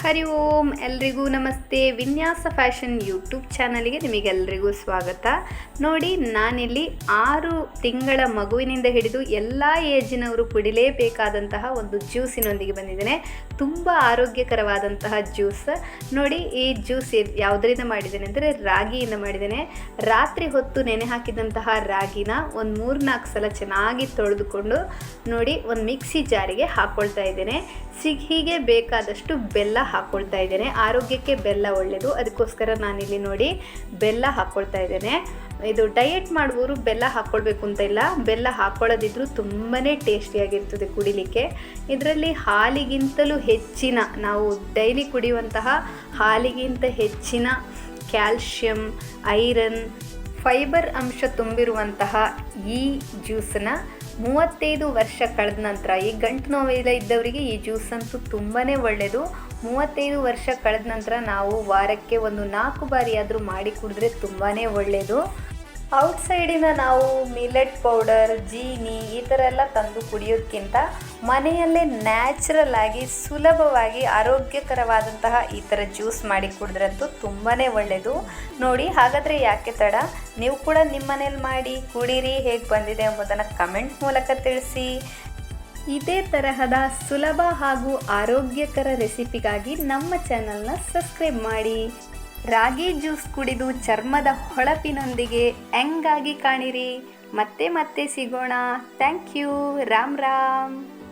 ಹರಿ ಓಂ, ಎಲ್ರಿಗೂ ನಮಸ್ತೆ. ವಿನ್ಯಾಸ ಫ್ಯಾಷನ್ ಯೂಟ್ಯೂಬ್ ಚಾನಲ್ಗೆ ನಿಮಗೆಲ್ಲರಿಗೂ ಸ್ವಾಗತ. ನೋಡಿ, ನಾನಿಲ್ಲಿ ಆರು ತಿಂಗಳ ಮಗುವಿನಿಂದ ಹಿಡಿದು ಎಲ್ಲ ಏಜಿನವರು ಕುಡಿಲೇಬೇಕಾದಂತಹ ಒಂದು ಜ್ಯೂಸಿನೊಂದಿಗೆ ಬಂದಿದ್ದೇನೆ. ತುಂಬ ಆರೋಗ್ಯಕರವಾದಂತಹ ಜ್ಯೂಸ್. ನೋಡಿ, ಈ ಜ್ಯೂಸ್ ಯಾವುದರಿಂದ ಮಾಡಿದ್ದೇನೆ ಅಂದರೆ ರಾಗಿಯಿಂದ ಮಾಡಿದ್ದೇನೆ. ರಾತ್ರಿ ಹೊತ್ತು ನೆನೆ ಹಾಕಿದಂತಹ ರಾಗಿನ ಒಂದು ಮೂರು ನಾಲ್ಕು ಸಲ ಚೆನ್ನಾಗಿ ತೊಳೆದುಕೊಂಡು ನೋಡಿ, ಒಂದು ಮಿಕ್ಸಿ ಜಾರಿಗೆ ಹಾಕ್ಕೊಳ್ತಾ ಇದ್ದೇನೆ. ಸಿಹಿಗೆ ಬೇಕಾದಷ್ಟು ಬೆಲ್ಲ ಹಾಕ್ಕೊಳ್ತಾ ಇದ್ದೇನೆ. ಆರೋಗ್ಯಕ್ಕೆ ಬೆಲ್ಲ ಒಳ್ಳೆಯದು ಅದಕ್ಕೋಸ್ಕರ ನಾನಿಲ್ಲಿ ನೋಡಿ ಬೆಲ್ಲ ಹಾಕ್ಕೊಳ್ತಾ ಇದ್ದೇನೆ. ಇದು ಡಯೆಟ್ ಮಾಡುವವರು ಬೆಲ್ಲ ಹಾಕ್ಕೊಳ್ಬೇಕು ಅಂತ ಇಲ್ಲ. ಬೆಲ್ಲ ಹಾಕ್ಕೊಳ್ಳೋದಿದ್ರು ತುಂಬಾ ಟೇಸ್ಟಿಯಾಗಿರ್ತದೆ ಕುಡಿಲಿಕ್ಕೆ. ಇದರಲ್ಲಿ ಹಾಲಿಗಿಂತಲೂ ಹೆಚ್ಚಿನ, ನಾವು ಡೈಲಿ ಕುಡಿಯುವಂತಹ ಹಾಲಿಗಿಂತ ಹೆಚ್ಚಿನ ಕ್ಯಾಲ್ಶಿಯಂ ಐರನ್ ಫೈಬರ್ ಅಂಶ ತುಂಬಿರುವಂತಹ ಈ ಜ್ಯೂಸನ್ನ ಮೂವತ್ತೈದು ವರ್ಷ ಕಳೆದ ನಂತರ ಈ ಗಂಟು ನೋವೆಲ್ಲ ಇದ್ದವರಿಗೆ ಈ ಜ್ಯೂಸ್ ಅಂತೂ ತುಂಬಾ ಒಳ್ಳೆಯದು ಮೂವತ್ತೈದು ವರ್ಷ ಕಳೆದ ನಂತರ ನಾವು ವಾರಕ್ಕೆ ಒಂದು ನಾಲ್ಕು ಬಾರಿ ಆದರೂ ಮಾಡಿ ಕುಡಿದ್ರೆ ತುಂಬಾ ಒಳ್ಳೆಯದು ಔಟ್ಸೈಡಿನ ನಾವು ಮಿಲೆಟ್ ಪೌಡರ್, ಜೀನಿ ಈ ಥರ ಎಲ್ಲ ತಂದು ಕುಡಿಯೋದಕ್ಕಿಂತ ಮನೆಯಲ್ಲೇ ನ್ಯಾಚುರಲ್ ಆಗಿ ಸುಲಭವಾಗಿ ಆರೋಗ್ಯಕರವಾದಂತಹ ಈ ಥರ ಜ್ಯೂಸ್ ಮಾಡಿ ಕುಡಿದ್ರಂತೂ ತುಂಬಾ ಒಳ್ಳೆಯದು ನೋಡಿ, ಹಾಗಾದರೆ ಯಾಕೆ ತಡ? ನೀವು ಕೂಡ ನಿಮ್ಮ ಮನೇಲಿ ಮಾಡಿ ಕುಡೀರಿ, ಹೇಗೆ ಬಂದಿದೆ ಎಂಬುದನ್ನು ಕಮೆಂಟ್ ಮೂಲಕ ತಿಳಿಸಿ. ಇದೇ ತರಹದ ಸುಲಭ ಹಾಗೂ ಆರೋಗ್ಯಕರ ರೆಸಿಪಿಗಾಗಿ ನಮ್ಮ ಚಾನಲ್ನ ಸಬ್ಸ್ಕ್ರೈಬ್ ಮಾಡಿ. ರಾಗಿ ಜ್ಯೂಸ್ ಕುಡಿದು ಚರ್ಮದ ಹೊಳಪಿನೊಂದಿಗೆ ಹೆಂಗಾಗಿ ಕಾಣಿರಿ. ಮತ್ತೆ ಮತ್ತೆ ಸಿಗೋಣ. Thank you. ರಾಮ್ ರಾಮ್.